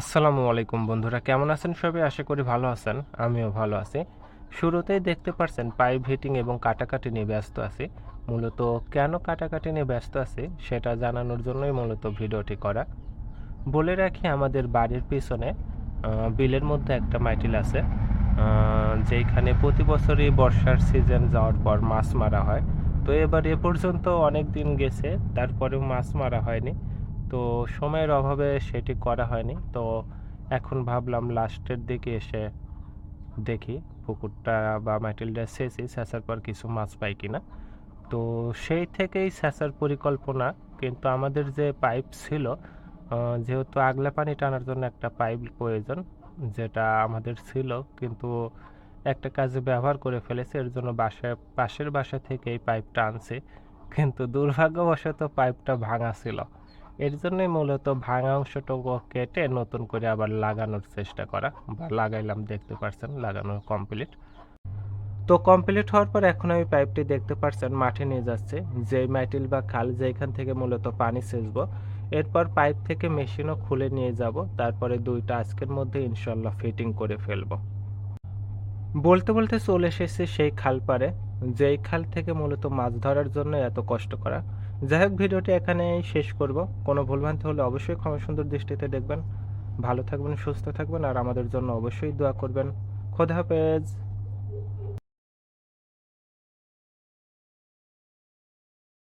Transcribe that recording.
আসসালামু আলাইকুম বন্ধুরা, কেমন আছেন সবাই? আশা করি ভালো আছেন, আমিও ভালো আছি। শুরুতেই দেখতে পারছেন পাইপ হিটিং এবং কাটাকাটি নিয়ে ব্যস্ত আছি। মূলত কেন কাটাকাটি নিয়ে ব্যস্ত আছি, সেটা জানানোর জন্যই মূলত ভিডিওটি করা। বলে রাখি, আমাদের বাড়ির পিছনে বিলের মধ্যে একটা মাইটিল আছে যেখানে প্রতি বছরই বর্ষার সিজন যাওয়ার পর মাছ মারা হয়। তো এবার এ পর্যন্ত অনেক দিন গেছে, তারপরেও মাছ মারা হয়নি। তো সময়ের অভাবে সেটি করা হয়নি। তো এখন ভাবলাম লাস্টের দিকে এসে দেখি পুকুরটা বা মাইটেলটা শেষই শেষার পর কিছু মাছ পাই কিনা। তো সেই থেকেই শেষার পরিকল্পনা, কিন্তু আমাদের যে পাইপ ছিল যেহেতু আগলা পানি টানার জন্য একটা পাইপ প্রয়োজন, যেটা আমাদের ছিল, কিন্তু একটা কাজে ব্যবহার করে ফেলেছে, এর জন্য বাসায়, পাশের বাসা থেকে এই পাইপটা আনছে। কিন্তু দুর্ভাগ্যবশত পাইপটা ভাঙা ছিল। এর জন্যই মূলত ভাঙা অংশটুকু কেটে নতুন করে আবার লাগানোর চেষ্টা করা বা লাগাইলাম, দেখতে পারছেন, লাগানো কমপ্লিট তো কমপ্লিট হওয়ার পর এখন আমি পাইপটি দেখতে পারছেন, মাঠে নিয়ে যাচ্ছে। যেই মাইটিল বা খাল যেখান থেকে মূলত পানি সেচবো, এরপর পাইপ থেকে মেশিনও খুলে নিয়ে যাব। তারপরে দুইটা আজকের মধ্যে ইনশাল্লাহ ফিটিং করে ফেলব। বলতে বলতে চলে এসেছে সেই খাল পারে যেই খাল থেকে মূলত মাছ ধরার জন্য এত কষ্ট করা। যাই হোক, ভিডিওটি এখানেই শেষ করব। কোনো ভুলভ্রান্তি হলে অবশ্যই ক্ষমা সুন্দর দৃষ্টিতে দেখবেন। ভালো থাকবেন, সুস্থ থাকবেন, আর আমাদের জন্য অবশ্যই দোয়া করবেন। খোদা হাফেজ।